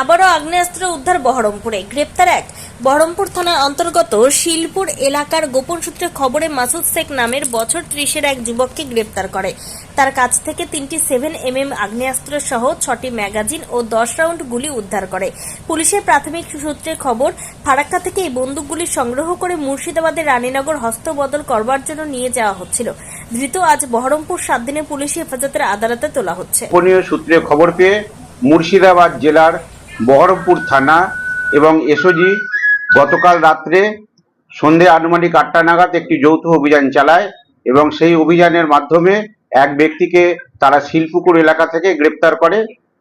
আবারও আগ্নেয়াস্ত্র উদ্ধার বহরমপুরে। গ্রেপ্তার এক বহরমপুর থানার অন্তর্গত শিলপুর এলাকার গোপন সূত্রে খবরে মাসুদ শেখ নামের বছর ত্রিশের এক যুবককে গ্রেপ্তার করে। তার কাছ থেকে তিনটি সেভেন এম এম আগ্নেয়াস্ত্র সহ ছটি ম্যাগাজিন ও দশ রাউন্ড গুলি উদ্ধার করে। পুলিশের প্রাথমিক সূত্রে খবর, ফারাক্কা থেকে এই বন্দুকগুলি সংগ্রহ করে মুর্শিদাবাদের রানীনগর হস্তবদল করবার জন্য নিয়ে যাওয়া হচ্ছিল। ধৃত আজ বহরমপুর সাত দিনে পুলিশি হেফাজতের আদালতে তোলা হচ্ছে। সূত্রে খবর পেয়ে মুর্শিদাবাদ জেলার বহরমপুর থানা এবং এসওজি গতকাল রাত্রে সন্ধে আনুমানিক আটটা নাগাদ একটি যৌথ অভিযান চালায় এবং সেই অভিযানের মাধ্যমে এক ব্যক্তিকে তারা শিলপুকুর এলাকা থেকে গ্রেপ্তার করে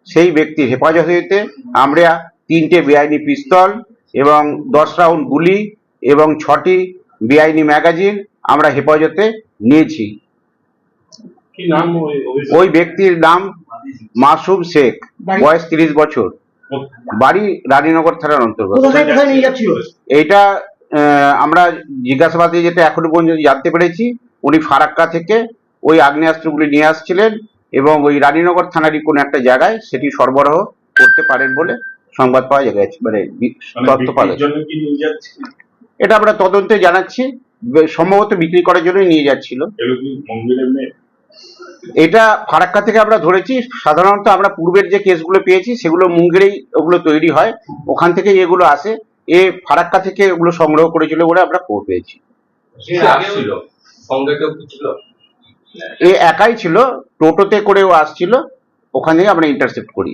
সেই ব্যক্তির হেফাজতে আমরা তিনটে বেআইনি পিস্তল এবং দশ রাউন্ড গুলি এবং ছটি বেআইনি ম্যাগাজিন আমরা হেফাজতে নিয়েছি। ওই ব্যক্তির নাম মাসুম শেখ বয়স তিরিশ বছর। বাড়ি রানীনগর থানার অন্তর্গত। এইটা আহ, আমরা জিজ্ঞাসাবাদে যেটা এখনও পর্যন্ত জানতে পেরেছি। উনি ফারাক্কা থেকে ওই আগ্নেয়াস্ত্রগুলি নিয়ে আসছিলেন এবং ওই রানীনগর থানারই কোনো একটা জায়গায় সেটি সরবরাহ করতে পারেন বলে সংবাদ পাওয়া গেছে মানে মানে তথ্য পাওয়া গেছে এটা আমরা তদন্তে জানাচ্ছি। সম্ভবত বিক্রি করার জন্যই নিয়ে যাচ্ছিল। এটা ফারাক্কা থেকে আমরা ধরেছি সাধারণত আমরা পূর্বের যে কেসগুলো পেয়েছি সেগুলো মুঙ্গেরেই ওগুলো তৈরি হয়। ওখান থেকে এগুলো আসে। এ ফারাক্কা থেকে ওগুলো সংগ্রহ করেছিল বলে আমরা খবর পেয়েছি। এ একাই ছিল টোটোতে করেও আসছিল ওখান থেকে আমরা ইন্টারসেপ্ট করি।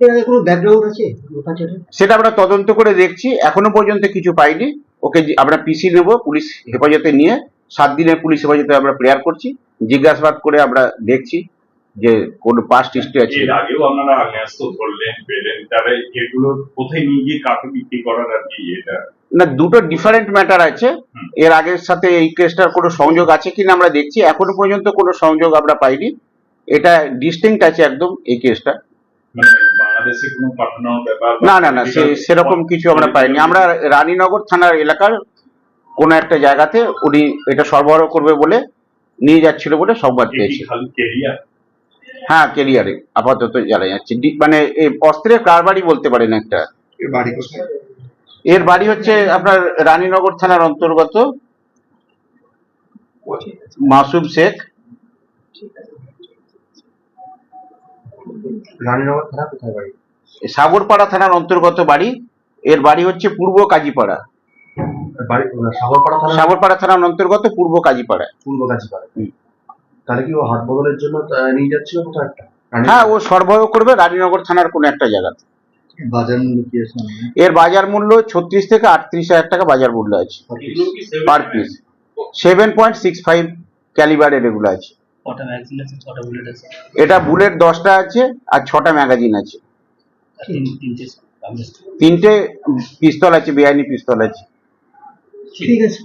এর আগে কোনো ব্যাকগ্রাউন্ড আছে? লোকাচারে সেটা আমরা তদন্ত করে দেখছি এখনও পর্যন্ত কিছু পাইনি। ওকে আমরা পিসি নেব পুলিশ হেফাজতে নিয়ে সাত দিনের পুলিশ হেফাজতে আমরা প্রেয়ার করছি। জিজ্ঞাসাবাদ করে আমরা দেখছি যে কোন পাস্ট হিস্ট্রি আছে। এর আগেও আপনারা আগ্নেয়াস্ত্র ধরলেন পেলেন এগুলো কোথায় নিয়ে গিয়ে কাকে বিক্রি করার আর কি এটা? না দুটো ডিফারেন্ট ম্যাটার আছে। এর আগের সাথে এই কেসটার কোনো সংযোগ আছে কিনা আমরা দেখছি। এখনও পর্যন্ত কোনো সংযোগ আমরা পাইনি। এটা ডিস্টিংক্ট আছে একদম এই কেসটা মানে না না না সেরকম কিছু আমরা পাইনি। আমরা রানীনগর থানার এলাকার কোনো একটা জায়গাতে উনি এটা সরবরাহ করবে বলে নিয়ে যাচ্ছিল বলে সংবাদ পেয়েছি। হ্যাঁ কেরিয়ারে আপাতত জানা যাচ্ছে। মানে এই অস্ত্রের কারবারই বলতে পারেন একটা? এর বাড়ি হচ্ছে আপনার রানীনগর থানার অন্তর্গত মাসুম শেখ। রানীনগর থানা কোথায় বাড়ি? সাগরপাড়া থানার অন্তর্গত বাড়ি। এর বাড়ি হচ্ছে পূর্ব কাজীপাড়া। বাড়ি সাগরপাড়া থানা সাগরপাড়া থানার অন্তর্গত পূর্ব কাজীপাড়া পূর্ব কাজীপাড়া তাহলে কি ও হাট বদলের জন্য নিয়ে যাচ্ছিল কোথাও একটা? হ্যাঁ ও সরবরাহ করবে রানীনগর থানার কোনো একটা জায়গা বাজার মূল্য কি আছে? এর বাজার মূল্য ছত্রিশ থেকে আটত্রিশ হাজার টাকা বাজার মূল্য আছে। Per piece seven point six five ক্যালিবারের এগুলো আছে। আছে? ছটা বুলেট আছে। এটা বুলেট দশটা আছে আর ছটা ম্যাগাজিন আছে। তিনটে পিস্তল আছে বেআইনি পিস্তল আছে। ঠিক আছে।